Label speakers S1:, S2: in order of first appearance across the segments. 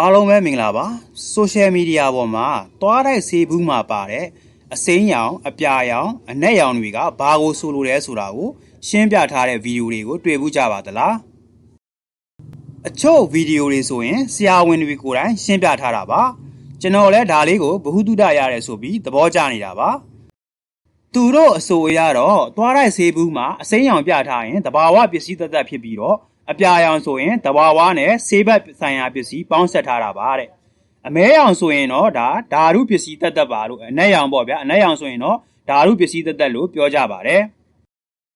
S1: အားလုံးပဲမင်္ဂလာပါဆိုရှယ်မီဒီယာပေါ်မှာသွားတိုက်ဆေးဘူးမှာပါတဲ့အစိမ်းရောင်အပြာရောင်အနက်ရောင်တွေကဘာကိုဆိုလိုလဲဆိုတာကိုရှင်းပြထားတဲ့ဗီဒီယိုတွေကိုတွေ့ဘူးကြပါသလားအချို့ဗီဒီယိုတွေဆိုရင်ဆရာဝန်တွေကိုယ်တိုင်ရှင်းပြထားတာပါကျွန်တော်လည်းဒါလေးကိုဘ ഹു တုဒရတယ်ဆိုပြီးသဘောကျနေတာပါသူတို့အဆိုအရတော့သွားတိုက်ဆေးဘူးမှာအစိမ်းရောင်ပြထားရင်တဘာဝပစ္စည်းသက်သက်ဖြစ်ပြီးတော့ အပြာရောင်ဆိုရင်တဘာဝနဲ့ဆေးဘက်ဆိုင်ရာပစ္စည်းပေါင်းဆက်ထားတာပါတဲ့အမဲရောင်ဆိုရင်တော့ဒါဓာတုပစ္စည်းသက်သက်ပါလို့အနက်ရောင်ပေါ့ဗျာအနက်ရောင်ဆိုရင်တော့ဓာတုပစ္စည်းသက်သက်လို့ပြောကြပါတယ်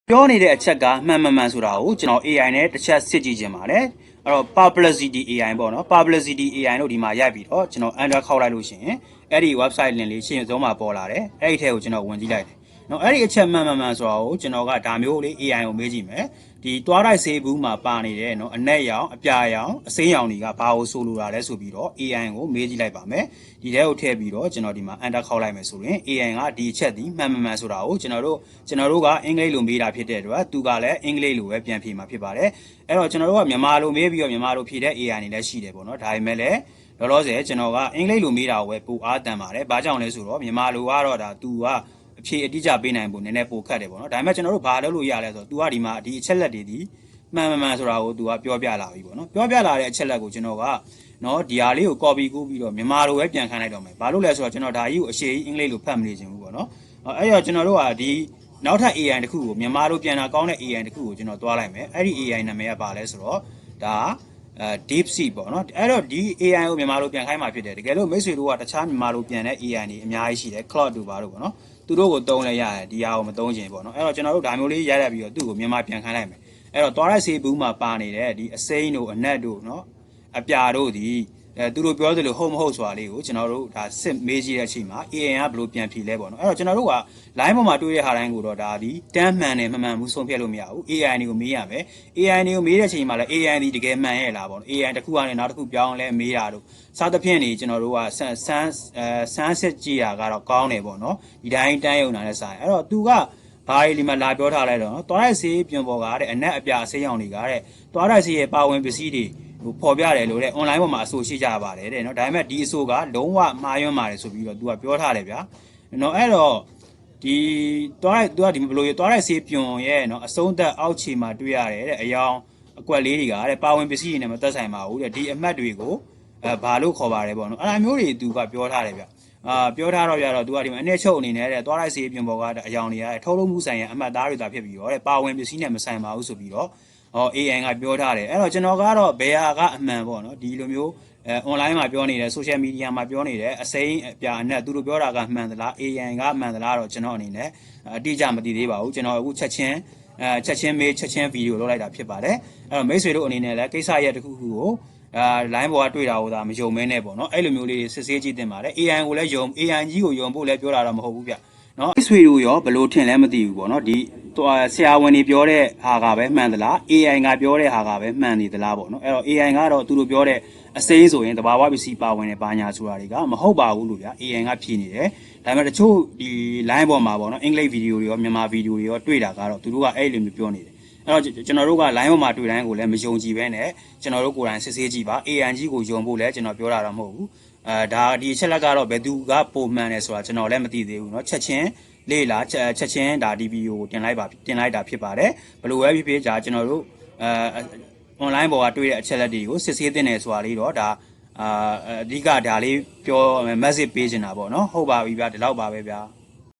S1: ပြောနေတဲ့အချက်ကမှန်မှန်မှန်ဆိုတာကိုကျွန်တော် AI နဲ့တစ်ချက်စစ်ကြည့်ခြင်းပါတယ်အဲ့တော့ publicity AI ပေါ့နော် publicity AI လို့ဒီမှာရိုက်ပြီးတော့ကျွန်တော် under ခောက်လိုက်လို့ရှိရင်အဲ့ဒီ website link လေးရှင်းဆုံးမှာပေါ်လာတယ်အဲ့ဒီထဲကိုကျွန်တော်ဝင်ကြည့်လိုက်တယ် နော်အဲ့ဒီအချက်မှန်မှန်မှန်ဆိုတာကိုကျွန်တော်ကဒါမျိုးလေး AI ကိုမေးကြည့်မယ်ဒီတွားတိုက်ဆေးဘူးမှာပါနေတဲ့နော်အနက်ရောင်အပြာရောင်အစိမ်းရောင်တွေကဘာကိုဆိုလိုတာလဲဆိုပြီးတော့ AI ကိုမေးကြည့်လိုက်ပါမယ်ဒီထဲကိုထည့်ပြီးတော့ကျွန်တော်ဒီမှာ enter ခောက်လိုက်မယ်ဆိုရင် AI ကဒီအချက်ဒီမှန်မှန်မှန်ဆိုတာကိုကျွန်တော်တို့ကျွန်တော်တို့ကအင်္ဂလိပ်လိုမေးတာဖြစ်တဲ့အတွက်သူကလည်းအင်္ဂလိပ်လိုပဲပြန်ဖြေမှာဖြစ်ပါတယ်အဲ့တော့ကျွန်တော်တို့ကမြန်မာလိုမေးပြီးတော့မြန်မာလိုဖြေတဲ့ AI နေလည်းရှိတယ်ပေါ့နော်ဒါပေမဲ့လည်းလောလောဆယ်ကျွန်တော်ကအင်္ဂလိပ်လိုမေးတာကိုပဲပိုအားတန်ပါတယ်။ဘာကြောင့်လဲဆိုတော့မြန်မာလိုကတော့ဒါ तू က အဖြေအတိအကျပေးနိုင်ဖို့နည်းနည်းပိုခက်တယ်ပေါ့နော်။ဒါပေမဲ့ကျွန်တော်တို့ဘာလုပ်လို့ရလဲဆိုတော့ तू ကဒီမှာဒီအချက်လက်တွေဒီမှန်မှန်မှန်ဆိုတာကို तू ကပြောပြလာပြီပေါ့နော်။ပြောပြလာတဲ့အချက်လက်ကိုကျွန်တော်ကနော်ဒီဟာလေးကို copy ကူးပြီးတော့မြန်မာလိုပဲပြန်ခိုင်းလိုက်တော့မယ်။ဘာလို့လဲဆိုတော့ကျွန်တော်ဒါကြီးကိုအရှေ့ကြီးအင်္ဂလိပ်လိုဖတ်မနေချင်ဘူးပေါ့နော်။အဲ့တော့ကျွန်တော်တို့ကဒီနောက်ထပ် AI တစ်ခုကိုမြန်မာလိုပြန်တာကောင်းတဲ့ AI တစ်ခုကိုကျွန်တော်သွားလိုက်မယ်။အဲ့ဒီ AI နာမည်ကဘာလဲဆိုတော့ဒါအဲ deep sea ပေါ့နော်အဲ့တော့ဒီ AI ကိုမြန်မာလိုပြန်ခိုင်းมาဖြစ်တယ်တကယ်လို့မိတ်ဆွေတို့ကတခြားမြန်မာလိုပြန်တဲ့ AI တွေအများကြီးရှိတယ် cloud တို့ပါတို့ပေါ့နော် သူတို့ကိုတုံးလဲရတယ်ဒီဟာကိုမတုံးချင်ပေါ့နော်အဲ့တော့ကျွန်တော်တို့ဒါမျိုးလေးရိုက်လိုက်ပြီးတော့သူ့ကိုမြန်မာပြန်ခိုင်းလိုက်မယ်အဲ့တော့သွားရက်ဆေးဘူးမှာပါနေတဲ့ဒီအစိမ်းတို့အနက်တို့နော်အပြာတို့ဒီ အဲသူတို့ပြောသလိုဟုတ်မဟုတ်ဆိုတာလေးကိုကျွန်တော်တို့ဒါစစ်မေးကြည့်တဲ့အချိန်မှာ AI ကဘယ်လိုပြန်ဖြေလဲပေါ့နော်အဲ့တော့ကျွန်တော်တို့က line ပေါ်မှာတွေ့တဲ့ဟာတိုင်းကိုတော့ဒါဒီတန်းမှန်တယ်မမှန်ဘူးဆုံးဖြတ်လို့မရဘူး AI တွေကိုမေးရမယ် AI တွေကိုမေးတဲ့အချိန်မှာလည်း AI ဒီတကယ်မှန်ရဲ့လားပေါ့နော် AI တစ်ခုကနေနောက်တစ်ခုပြောင်းလဲမေးတာတို့စသဖြင့်နေကျွန်တော်တို့ကဆန်းဆန်းအဲဆန်းစစ်ကြည့်ရကတော့ကောင်းတယ်ပေါ့နော်ဒီတိုင်းတန်းယုံတာနဲ့ဆိုင်အဲ့တော့သူကဘာကြီးဒီမှာလာပြောထားလိုက်တော့နော်သွားရိုက်စေးပြင်ပေါ်ကတဲ့အနက်အပြာအစိမ်းရောင်တွေကတဲ့သွားရိုက်စေးရဲ့ပါဝင်ပစ္စည်းတွေ ဟိုပေါ်ပြတယ်လို့တဲ့ online ပေါ်မှာအဆိုရှိကြပါတယ်တဲ့နော်ဒါပေမဲ့ဒီအဆိုကလုံးဝမှားယွင်းပါတယ်ဆိုပြီးတော့သူကပြောထားတယ်ဗျာနော်အဲ့တော့ဒီတွားလိုက်သူကဒီဘလိုရတွားလိုက်ဆေးပြွန်ရဲ့နော်အစုံသက်အောက်ခြေမှာတွေ့ရတယ်တဲ့အယောင်အကွက်လေးတွေကတဲ့ပါဝင်ပစ္စည်းတွေနဲ့မသက်ဆိုင်ပါဘူးတဲ့ဒီအမှတ်တွေကိုအဲဘာလို့ခေါ်ပါတယ်ပေါ့နော်အဲ့ဒါမျိုးတွေသူကပြောထားတယ်ဗျအာပြောထားတော့ပြတော့သူကဒီမှာအနှစ်ချုပ်အနေနဲ့တဲ့တွားလိုက်ဆေးပြွန်ပေါ်ကအယောင်တွေကထုတ်လုပ်မှုဆိုင်ရာအမှတ်သားတွေသာဖြစ်ပြီးတော့တဲ့ပါဝင်ပစ္စည်းနဲ့မဆိုင်ပါဘူးဆိုပြီးတော့ ဟော AI ကပြောထားတယ်အဲ့တော့ကျွန်တော်ကတော့ဘယ်ဟာကအမှန်ပေါ့နော်ဒီလိုမျိုးအဲ online မှာပြောနေတဲ့ social media မှာပြောနေတဲ့အစိမ်းအပြာအနက်သူတို့ပြောတာကမှန်သလား AI ကမှန်သလားတော့ကျွန်တော်အနေနဲ့အတိအကျမသိသေးပါဘူးကျွန်တော်အခုချက်ချင်းအဲချက်ချင်းမေးချက်ချင်းဗီဒီယိုလုပ်လိုက်တာဖြစ်ပါတယ်အဲ့တော့မိတ်ဆွေတို့အနေနဲ့လည်းကိစ္စရဲ့တစ်ခုခုကိုအာ line ပေါ်ကတွေ့တာဟိုဒါမယုံမဲနဲ့ပေါ့နော်အဲ့လိုမျိုးလေးစစ်ဆေးကြည့်တင်ပါတယ် AI ကိုလည်းယုံ AI ကြီးကိုယုံဖို့လည်းပြောတာတော့မဟုတ်ဘူးဗျနော်မိတ်ဆွေတို့ရောဘယ်လိုထင်လဲမသိဘူးပေါ့နော်ဒီ ဆရာဝန်တွေပြောတဲ့ဟာကပဲမှန်သလား AI ကပြောတဲ့ဟာကပဲမှန်နေသလားပေါ့နော်အဲ့တော့ AI ကတော့သူတို့ပြောတဲ့အစိမ်းဆိုရင်တဘာဝပစ္စည်းပါဝင်တဲ့ဘာညာဆိုတာတွေကမဟုတ်ပါဘူးလို့ဗျာ AI ကဖြေနေတယ်ဒါပေမဲ့တချို့ဒီ line ပေါ်မှာပေါ့နော်အင်္ဂလိပ်ဗီဒီယိုတွေရောမြန်မာဗီဒီယိုတွေရောတွေ့တာကတော့သူတို့ကအဲ့လိုမျိုးပြောနေတယ်အဲ့တော့ကျွန်တော်တို့က line ပေါ်မှာတွေ့တိုင်းကိုလည်းမယုံကြည်ပဲနဲ့ကျွန်တော်တို့ကိုယ်တိုင်စစ်ဆေးကြည့်ပါ AI ကြီးကိုယုံဖို့လည်းကျွန်တော်ပြောတာတော့မဟုတ်ဘူး အဲဒါဒီအချက်လက်ကတော့ဘယ်သူကပုံမှန်လဲဆိုတာကျွန်တော်လည်းမသိသေးဘူးเนาะချက်ချင်းလေးလာချက်ချင်းဒါဒီဗီဒီယိုကိုတင်လိုက်ပါတင်လိုက်တာဖြစ်ပါတယ်ဘယ်လိုပဲဖြစ်ဖြစ်ဒါကျွန်တော်တို့အဲ online ပေါ်ကတွေ့တဲ့အချက်လက်တွေကိုစစ်ဆေးသင့်တယ်ဆိုတာလေးတော့ဒါအာအဓိကဒါလေးပြော message ပေးချင်တာပေါ့နော်ဟုတ်ပါပြီဗျာဒီလောက်ပါပဲဗျာ